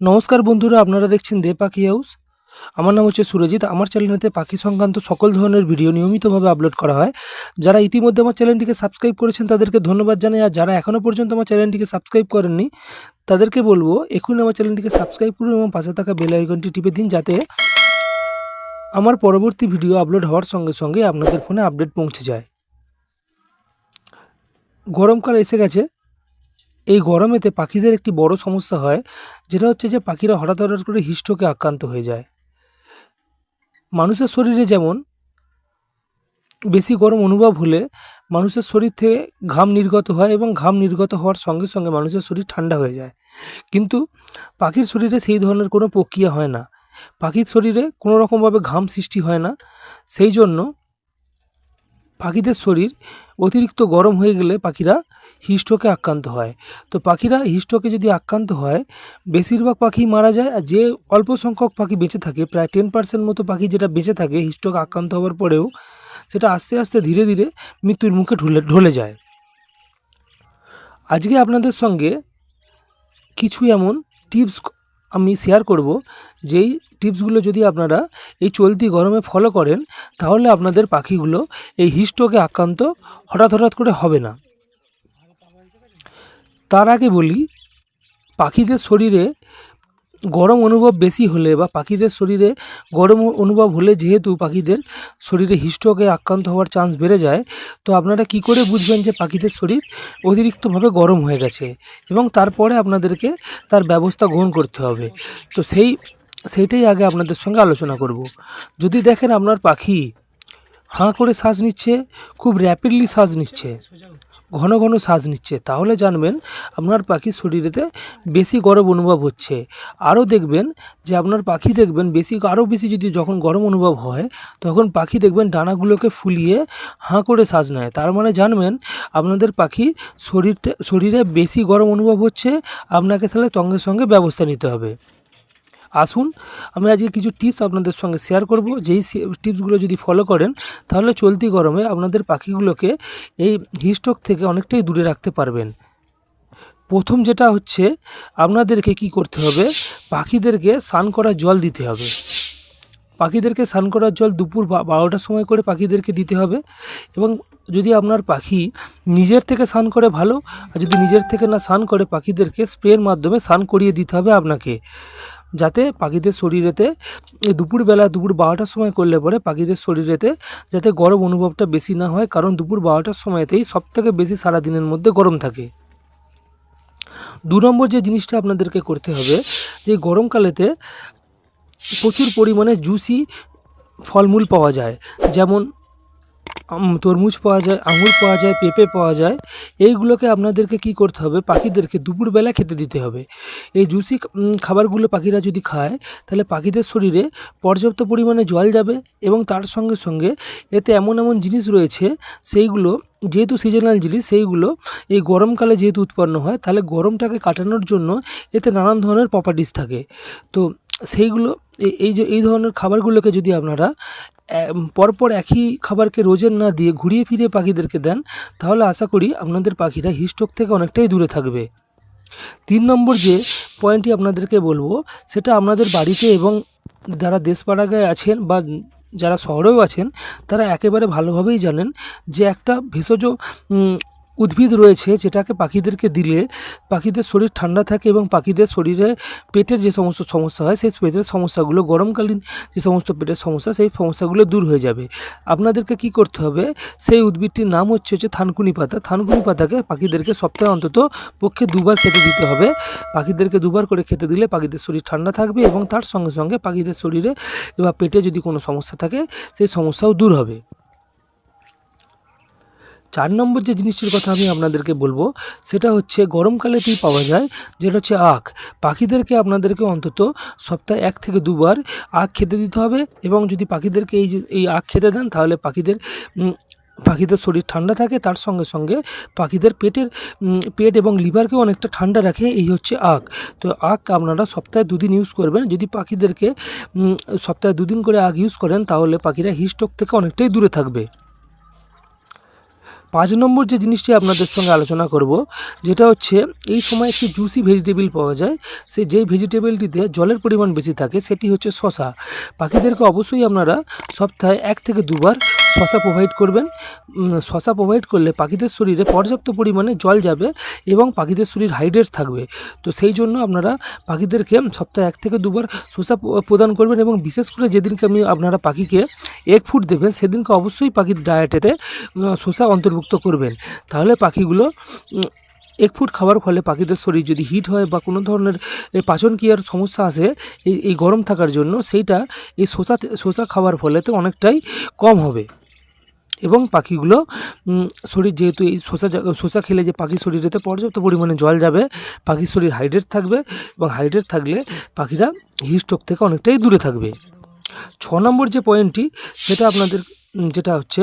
নমস্কার বন্ধুরা, আপনারা দেখছেন দে পাখি হাউস। আমার নাম হচ্ছে সুরজিৎ। আমার চ্যানেলেতে পাখি সংক্রান্ত সকল ধরনের ভিডিও নিয়মিতভাবে আপলোড করা হয়। যারা ইতিমধ্যে আমার চ্যানেলটিকে সাবস্ক্রাইব করেছেন, তাদেরকে ধন্যবাদ জানাই। আর যারা এখনও পর্যন্ত আমার চ্যানেলটিকে সাবস্ক্রাইব করেননি, তাদেরকে বলব, এখনই আমার চ্যানেলটিকে সাবস্ক্রাইব করুন এবং পাশে থাকা বেল আইকনটি টিপে দিন যাতে আমার পরবর্তী ভিডিও আপলোড হওয়ার সঙ্গে সঙ্গে আপনাদের ফোনে আপডেট পৌঁছে যায়। গরমকাল এসে গেছে। এই গরমেতে পাখিদের একটি বড় সমস্যা হয়, যেটা হচ্ছে যে পাখিরা হঠাৎ হঠাৎ করে হিস্ট্রোকে আক্রান্ত হয়ে যায়। মানুষের শরীরে যেমন বেশি গরম অনুভব হলে মানুষের শরীর থেকে ঘাম নির্গত হয় এবং ঘাম নির্গত হওয়ার সঙ্গে সঙ্গে মানুষের শরীর ঠান্ডা হয়ে যায়। কিন্তু পাখির শরীরে সেই ধরনের কোনো প্রক্রিয়া হয় না। পাখির শরীরে কোনো রকমভাবে ঘাম সৃষ্টি হয় না। সেই জন্য পাখিদের শরীর অতিরিক্ত গরম হয়ে গেলে পাখিরা হিস্ট্রোকে আক্রান্ত হয়। তো পাখিরা হিস্ট্রোকে যদি আক্রান্ত হয়, বেশিরভাগ পাখি মারা যায় আর যে অল্প সংখ্যক পাখি বেঁচে থাকে, প্রায় টেন পার্সেন্ট মতো পাখি যেটা বেঁচে থাকে হিস্ট্রোকে আক্রান্ত হওয়ার পরেও সেটা আস্তে আস্তে ধীরে ধীরে মৃত্যুর মুখে ঢুলে, ঢলে যায়। আজকে আপনাদের সঙ্গে কিছু এমন টিপস আমি শেয়ার করব যেই টিপসগুলো যদি আপনারা এই চলতি গরমে ফলো করেন, তাহলে আপনাদের পাখিগুলো এই হিস্টোকে আক্রান্ত হঠাৎ হঠাৎ করে হবে না। তার আগে বলি, পাখিদের শরীরে গরম অনুভব বেশি হলে বা পাখিদের শরীরে গরম অনুভব হলে যেহেতু পাখিদের শরীরে হিস্ট্রোকে আক্রান্ত হওয়ার চান্স বেড়ে যায়, তো আপনারা কি করে বুঝবেন যে পাখিদের শরীর অতিরিক্তভাবে গরম হয়ে গেছে এবং তারপরে আপনাদেরকে তার ব্যবস্থা গ্রহণ করতে হবে? তো সেই, সেইটাই আগে আপনাদের সঙ্গে আলোচনা করব। যদি দেখেন আপনার পাখি হাঁ করে শ্বাস নিচ্ছে, খুব র্যাপিডলি শ্বাস নিচ্ছে। ঘন ঘন শ্বাস নিচ্ছে। তাহলে জানবেন আপনার পাখির শরীরেতে বেশি গরম অনুভব হচ্ছে। আরও দেখবেন যে আপনার পাখি দেখবেন বেশি, আরও বেশি যদি যখন গরম অনুভব হয়, তখন পাখি দেখবেন ডানাগুলোকে ফুলিয়ে হাঁ করে শ্বাস নেয়। তার মানে জানবেন আপনাদের পাখি শরীরটা শরীরে বেশি গরম অনুভব হচ্ছে, আপনাকে তাহলে সঙ্গে সঙ্গে ব্যবস্থা নিতে হবে। আসুন আমি আজকে কিছু টিপস আপনাদের সঙ্গে শেয়ার করব। যেই টিপসগুলো যদি ফলো করেন, তাহলে চলতি গরমে আপনাদের পাখিগুলোকে এই হিস্ট্রোক থেকে অনেকটাই দূরে রাখতে পারবেন। প্রথম যেটা হচ্ছে, আপনাদেরকে কি করতে হবে? পাখিদেরকে স্নান করার জল দিতে হবে। পাখিদেরকে স্নান করার জল দুপুর বারোটার সময় করে পাখিদেরকে দিতে হবে। এবং যদি আপনার পাখি নিজের থেকে স্নান করে ভালো, আর যদি নিজের থেকে না স্নান করে, পাখিদেরকে স্প্রের মাধ্যমে স্নান করিয়ে দিতে হবে আপনাকে। যাতে পাখিদের শরীরেতে দুপুরবেলা, দুপুর বারোটার সময় করলে পরে পাখিদের শরীরেতে যাতে গরম অনুভবটা বেশি না হয়, কারণ দুপুর বারোটার সময়তেই সবথেকে বেশি সারাদিনের মধ্যে গরম থাকে। দু নম্বর যে জিনিসটা আপনাদেরকে করতে হবে, যে গরমকালেতে প্রচুর পরিমাণে জুসি ফলমূল পাওয়া যায়। যেমন তরমুজ পাওয়া যায়, আঙুর পাওয়া যায়, পেঁপে পাওয়া যায়, এইগুলোকে আপনাদেরকে কি করতে হবে? পাখিদেরকে দুপুরবেলা খেতে দিতে হবে। এই জুসি খাবারগুলো পাখিরা যদি খায়, তাহলে পাখিদের শরীরে পর্যাপ্ত পরিমাণে জল যাবে এবং তার সঙ্গে সঙ্গে এতে এমন এমন জিনিস রয়েছে, সেইগুলো যেহেতু সিজনাল জিনিস, সেইগুলো এই গরমকালে যেহেতু উৎপন্ন হয়, তাহলে গরমটাকে কাটানোর জন্য এতে নানান ধরনের প্রপার্টিস থাকে। তো সেইগুলো এই- যে, এই ধরনের খাবারগুলোকে যদি আপনারা পরপর একই খাবারকে রোজের না দিয়ে ঘুরিয়ে ফিরিয়ে পাখিদেরকে দেন, তাহলে আশা করি আপনাদের পাখিরা হিস্ট্রোক থেকে অনেকটাই দূরে থাকবে। তিন নম্বর যে পয়েন্টটি আপনাদেরকে বলব, সেটা আপনাদের বাড়িতে এবং যারা দেশপাড়াগায় আছেন বা যারা শহরেও আছেন, তারা একেবারে ভালোভাবেই জানেন যে একটা ভেষজ উদ্ভিদ রয়েছে যেটাকে পাখিদেরকে দিলে পাখিদের শরীর ঠান্ডা থাকে এবং পাখিদের শরীরে পেটের যে সমস্ত সমস্যা হয়, সেই পেটের সমস্যাগুলো, গরমকালীন যে সমস্ত পেটের সমস্যা, সেই সমস্যাগুলো দূর হয়ে যাবে। আপনাদেরকে কি করতে হবে? সেই উদ্ভিদটির নাম হচ্ছে হচ্ছে থানকুনি পাতা। থানকুনি পাতাকে পাখিদেরকে সপ্তাহে অন্তত পক্ষে দুবার খেতে দিতে হবে। পাখিদেরকে দুবার করে খেতে দিলে পাখিদের শরীর ঠান্ডা থাকবে এবং তার সঙ্গে সঙ্গে পাখিদের শরীরে বা পেটে যদি কোনো সমস্যা থাকে, সেই সমস্যাও দূর হবে। চার নম্বর যে জিনিসটির কথা আমি আপনাদেরকে বলব, সেটা হচ্ছে গরমকালেতেই পাওয়া যায়, যেটা হচ্ছে আখ। পাখিদেরকে আপনাদেরকে অন্তত সপ্তাহে এক থেকে দুবার আখ খেতে দিতে হবে এবং যদি পাখিদেরকে এই এই আখ খেতে দেন, তাহলে পাখিদের পাখিদের শরীর ঠান্ডা থাকে, তার সঙ্গে সঙ্গে পাখিদের পেটের পেট এবং লিভারকেও অনেকটা ঠান্ডা রাখে, এই হচ্ছে আখ। তো আখ আপনারা সপ্তাহে দুদিন ইউজ করবেন। যদি পাখিদেরকে সপ্তাহে দুদিন করে আখ ইউজ করেন, তাহলে পাখিরা হিস্ট্রোক থেকে অনেকটাই দূরে থাকবে। পাঁচ নম্বর যে জিনিসটি আপনাদের সঙ্গে আলোচনা করব, যেটা হচ্ছে এই সময় একটি জুসি ভেজিটেবিল পাওয়া যায়। সে যেই ভেজিটেবিলটিতে জলের পরিমাণ বেশি থাকে, সেটি হচ্ছে শশা পাখিদেরকে অবশ্যই আপনারা সপ্তাহে এক থেকে দুবার শশা প্রোভাইড করবেন। শশা প্রোভাইড করলে পাখিদের শরীরে পর্যাপ্ত পরিমাণে জল যাবে এবং পাখিদের শরীর হাইড্রেট থাকবে। তো সেই জন্য আপনারা পাখিদেরকে সপ্তাহে এক থেকে দুবার শসা প্রদান করবেন এবং বিশেষ করে যেদিনকে আমি আপনারা পাখিকে এক ফুট দেবেন, সেদিনকে অবশ্যই পাখির ডায়েটেতে শসা অন্তর্ভুক্ত করবেন। তাহলে পাখিগুলো এক ফুট খাওয়ার ফলে পাখিদের শরীর যদি হিট হয় বা কোনো ধরনের এই পাচন ক্রিয়ার সমস্যা আসে, এই গরম থাকার জন্য সেইটা এই শসা শসা খাওয়ার ফলেতে অনেকটাই কম হবে। এবং পাখিগুলো শরীর যেহেতু এই জা- শসা খেলে যে পাখির শরীরেতে পর্যাপ্ত পরিমাণে জল যাবে, পাখির শরীর হাইড্রেট থাকবে এবং হাইড্রেট থাকলে পাখিরা হিস্ট্রোক থেকে অনেকটাই দূরে থাকবে। ছ নম্বর যে পয়েন্টটি সেটা আপনাদের যেটা হচ্ছে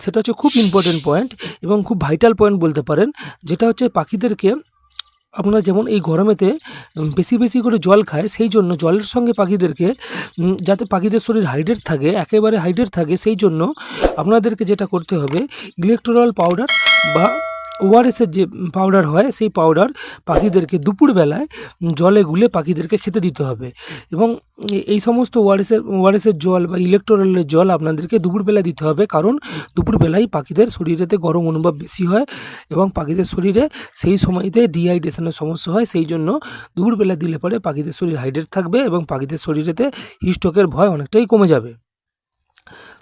সেটা হচ্ছে খুব ইম্পর্টেন্ট পয়েন্ট এবং খুব ভাইটাল পয়েন্ট বলতে পারেন, যেটা হচ্ছে পাখিদেরকে আপনারা যেমন এই গরমেতে বেশি বেশি করে জল খায়, সেই জন্য জলের সঙ্গে পাখিদেরকে যাতে পাখিদের শরীর হাইড্রেট থাকে, একেবারে হাইড্রেট থাকে, সেই জন্য আপনাদেরকে যেটা করতে হবে ইলেকট্রল পাউডার বা ওআরএসের যে পাউডার হয়, সেই পাউডার পাখিদেরকে দুপুরবেলায় জলে গুলে পাখিদেরকে খেতে দিতে হবে। এবং এই সমস্ত ওআরএসের ওআরএসের জল বা ইলেকট্রলের জল আপনাদেরকে দুপুরবেলা দিতে হবে। কারণ দুপুরবেলায় পাখিদের শরীরেতে গরম অনুভব বেশি হয় এবং পাখিদের শরীরে সেই সময়তে ডিহাইড্রেশনের সমস্যা হয়। সেই জন্য দুপুরবেলা দিলে পরে পাখিদের শরীর হাইড্রেট থাকবে এবং পাখিদের শরীরেতে হিস্টকের ভয় অনেকটাই কমে যাবে।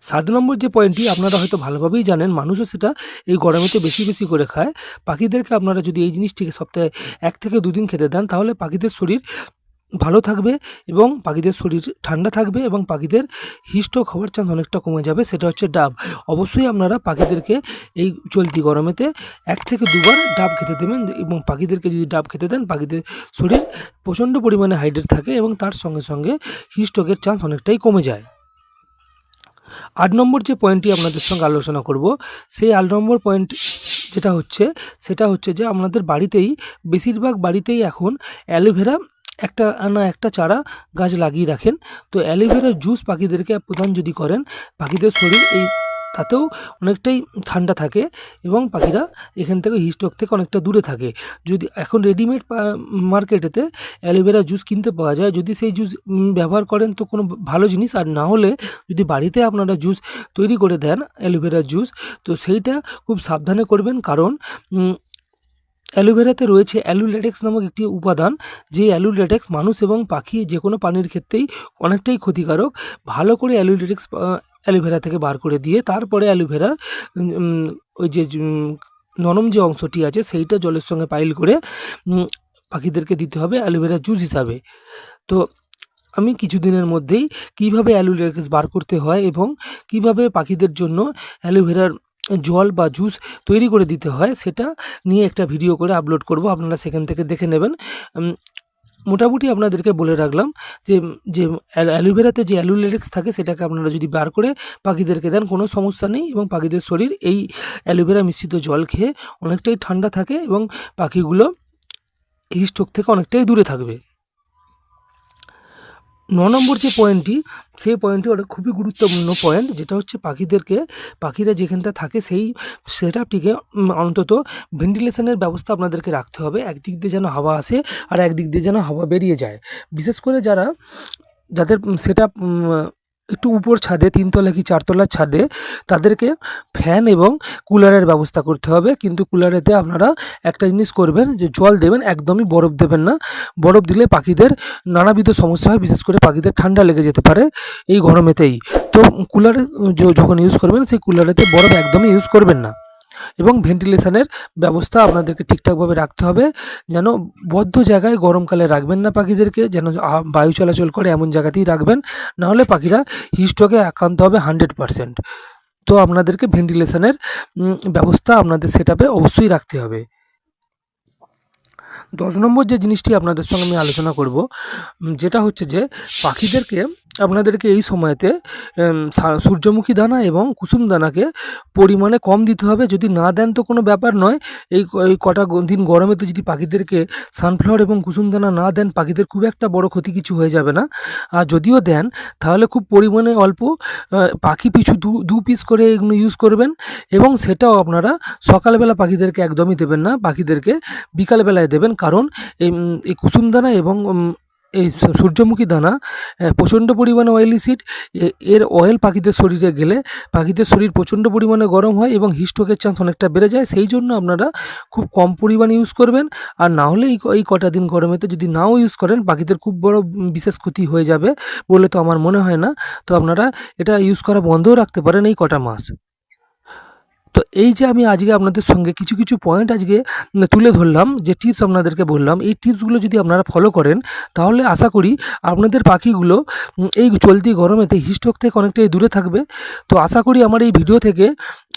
সাত নম্বর যে পয়েন্টটি আপনারা হয়তো ভালোভাবেই জানেন, মানুষও সেটা এই গরমেতে বেশি বেশি করে খায়। পাখিদেরকে আপনারা যদি এই জিনিসটিকে সপ্তাহে এক থেকে দুদিন খেতে দেন, তাহলে পাখিদের শরীর ভালো থাকবে এবং পাখিদের শরীর ঠান্ডা থাকবে এবং পাখিদের হিস্ট্রোক হওয়ার চান্স অনেকটা কমে যাবে, সেটা হচ্ছে ডাব। অবশ্যই আপনারা পাখিদেরকে এই চলতি গরমেতে এক থেকে দুবার ডাব খেতে দেবেন এবং পাখিদেরকে যদি ডাব খেতে দেন, পাখিদের শরীর প্রচণ্ড পরিমাণে হাইড্রেট থাকে এবং তার সঙ্গে সঙ্গে হিস্টকের চান্স অনেকটাই কমে যায়। আট নম্বর যে পয়েন্টটি আপনাদের সঙ্গে আলোচনা করব, সেই আট নম্বর পয়েন্ট যেটা হচ্ছে, সেটা হচ্ছে যে আপনাদের বাড়িতেই, বেশিরভাগ বাড়িতেই এখন অ্যালোভেরা একটা, না একটা চারা গাছ লাগিয়ে রাখেন। তো অ্যালোভেরা জুস পাখিদেরকে প্রদান যদি করেন, পাখিদের শরীর এই তাতেও অনেকটাই ঠান্ডা থাকে এবং পাখিরা এখান থেকে হিস্ট্রোক থেকে অনেকটা দূরে থাকে। যদি এখন রেডিমেড মার্কেটেতে অ্যালোভেরা জুস কিনতে পাওয়া যায়, যদি সেই জুস ব্যবহার করেন তো কোনো ভালো জিনিস। আর না হলে যদি বাড়িতে আপনারা জুস তৈরি করে দেন, অ্যালোভেরা জুস তো সেইটা খুব সাবধানে করবেন। কারণ অ্যালোভেরাতে রয়েছে অ্যালুলেটেক্স নামক একটি উপাদান, যে অ্যালুলেটেক্স মানুষ এবং পাখি যে কোনো প্রাণীর ক্ষেত্রেই অনেকটাই ক্ষতিকারক। ভালো করে অ্যালুলেটেক্স অ্যালোভেরা থেকে বার করে দিয়ে তারপরে অ্যালোভেরা ওই যে নরম যে অংশটি আছে সেইটা জলের সঙ্গে পাইল করে পাখিদেরকে দিতে হবে অ্যালোভেরা জুস হিসাবে। তো আমি কিছুদিনের মধ্যেই কীভাবে অ্যালুলেটেক্স বার করতে হয় এবং কীভাবে পাখিদের জন্য অ্যালোভেরার জল বা জুস তৈরি করে দিতে হয় সেটা নিয়ে একটা ভিডিও করে আপলোড করব। আপনারা সেখান থেকে দেখে নেবেন। মোটামুটি আপনাদেরকে বলে রাখলাম যে যে অ্যালোভেরাতে যে অ্যালুলেটিক্স থাকে সেটাকে আপনারা যদি বার করে পাখিদেরকে দেন, কোনো সমস্যা নেই এবং পাখিদের শরীর এই অ্যালোভেরা মিশ্রিত জল খেয়ে অনেকটাই ঠান্ডা থাকে এবং পাখিগুলো এই স্ট্রোক থেকে অনেকটাই দূরে থাকবে। ন নম্বর যে পয়েন্টটি সেই পয়েন্টটি ওটা খুবই গুরুত্বপূর্ণ পয়েন্ট যেটা হচ্ছে পাখিদেরকে, পাখিরা যেখানটা থাকে সেই সেট আপটিকে অন্তত ভেন্টিলেশনের ব্যবস্থা আপনাদেরকে রাখতে হবে। একদিক দিয়ে যেন হাওয়া আসে আর একদিক দিয়ে যেন হাওয়া বেরিয়ে যায়। বিশেষ করে যারা, যাদের সেট আপ একটু উপর ছাদে, তিনতলা কি চারতলার ছাদে, তাদেরকে ফ্যান এবং কুলারের ব্যবস্থা করতে হবে। কিন্তু কুলারেতে আপনারা একটা জিনিস করবেন যে জল দেবেন, একদমই বরফ দেবেন না। বরফ দিলে পাখিদের নানাবিধ সমস্যা হয়, বিশেষ করে পাখিদের ঠান্ডা লেগে যেতে পারে এই গরমেতেই। তো কুলার যখন ইউজ করবেন, সেই কুলারেতে বরফ একদমই ইউজ করবেন না। এবং ভেন্টিলেশনের ব্যবস্থা আপনাদেরকে ঠিকঠাকভাবে রাখতে হবে। যেন বদ্ধ জায়গায় গরমকালে রাখবেন না পাখিদেরকে, যেন বায়ু চলাচল করে এমন জায়গাতেই রাখবেন। নাহলে পাখিরা হিস্ট্রোকে আক্রান্ত হবে হান্ড্রেড পারসেন্ট। তো আপনাদেরকে ভেন্টিলেশনের ব্যবস্থা আপনাদের সেট অবশ্যই রাখতে হবে। দশ নম্বর যে জিনিসটি আপনাদের সঙ্গে আমি আলোচনা করব যেটা হচ্ছে যে পাখিদেরকে আপনাদেরকে এই সময়তে সূর্যমুখী দানা এবং কুসুম দানাকে পরিমাণে কম দিতে হবে। যদি না দেন তো কোনো ব্যাপার নয়। এই কটা দিন গরমেতে যদি পাখিদেরকে সানফ্লাওয়ার এবং কুসুম দানা না দেন, পাখিদের খুব একটা বড় ক্ষতি কিছু হয়ে যাবে না। আর যদিও দেন, তাহলে খুব পরিমাণে অল্প পাখি পিছু দু দু পিস করে এগুলো ইউজ করবেন এবং সেটাও আপনারা সকালবেলা পাখিদেরকে একদমই দেবেন না। পাখিদেরকে বিকালবেলায় দেবেন। কারণ, এই কুসুম দানা এবং এই সূর্যমুখী দানা প্রচণ্ড পরিমাণে অয়েলি সিড এর অয়েল পাখিদের শরীরে গেলে পাখিদের শরীর প্রচণ্ড পরিমাণে গরম হয় এবং হিস্ট্রোকের চান্স অনেকটা বেড়ে যায়। সেই জন্য আপনারা খুব কম পরিমাণে ইউজ করবেন। আর না হলে এই কটা দিন গরমেতে যদি নাও ইউজ করেন, পাখিদের খুব বড় বিশেষ ক্ষতি হয়ে যাবে বলে তো আমার মনে হয় না। তো আপনারা এটা ইউজ করা বন্ধও রাখতে পারেন এই কটা মাস এই যে আমি আজকে আপনাদের সঙ্গে কিছু কিছু পয়েন্ট আজকে তুলে ধরলাম, যে টিপস আপনাদেরকে বললাম, এই টিপসগুলো যদি আপনারা ফলো করেন, তাহলে আশা করি আপনাদের পাখিগুলো এই চলতি গরমেতে হিস্টক থেকে অনেকটাই দূরে থাকবে। তো আশা করি আমার এই ভিডিও থেকে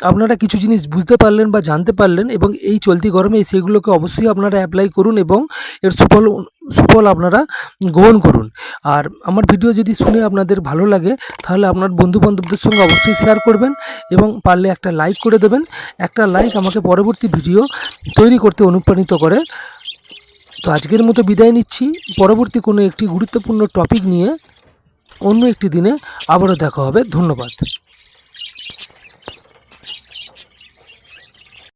আপনারা কিছু জিনিস বুঝতে পারলেন বা জানতে পারলেন এবং এই চলতি গরমে সেগুলোকে অবশ্যই আপনারা অ্যাপ্লাই করুন এবং এর সুফল সুফল আপনারা গ্রহণ করুন। আর আমার ভিডিও যদি শুনে আপনাদের ভালো লাগে, তাহলে আপনার বন্ধু বান্ধবদের সঙ্গে অবশ্যই শেয়ার করবেন এবং পারলে একটা লাইক করে দেবেন। একটা লাইক আমাকে পরবর্তী ভিডিও তৈরি করতে অনুপ্রাণিত করে। তো আজকের মতো বিদায় নিচ্ছি। পরবর্তী কোনো একটি গুরুত্বপূর্ণ টপিক নিয়ে অন্য একটি দিনে আবারও দেখা হবে। ধন্যবাদ।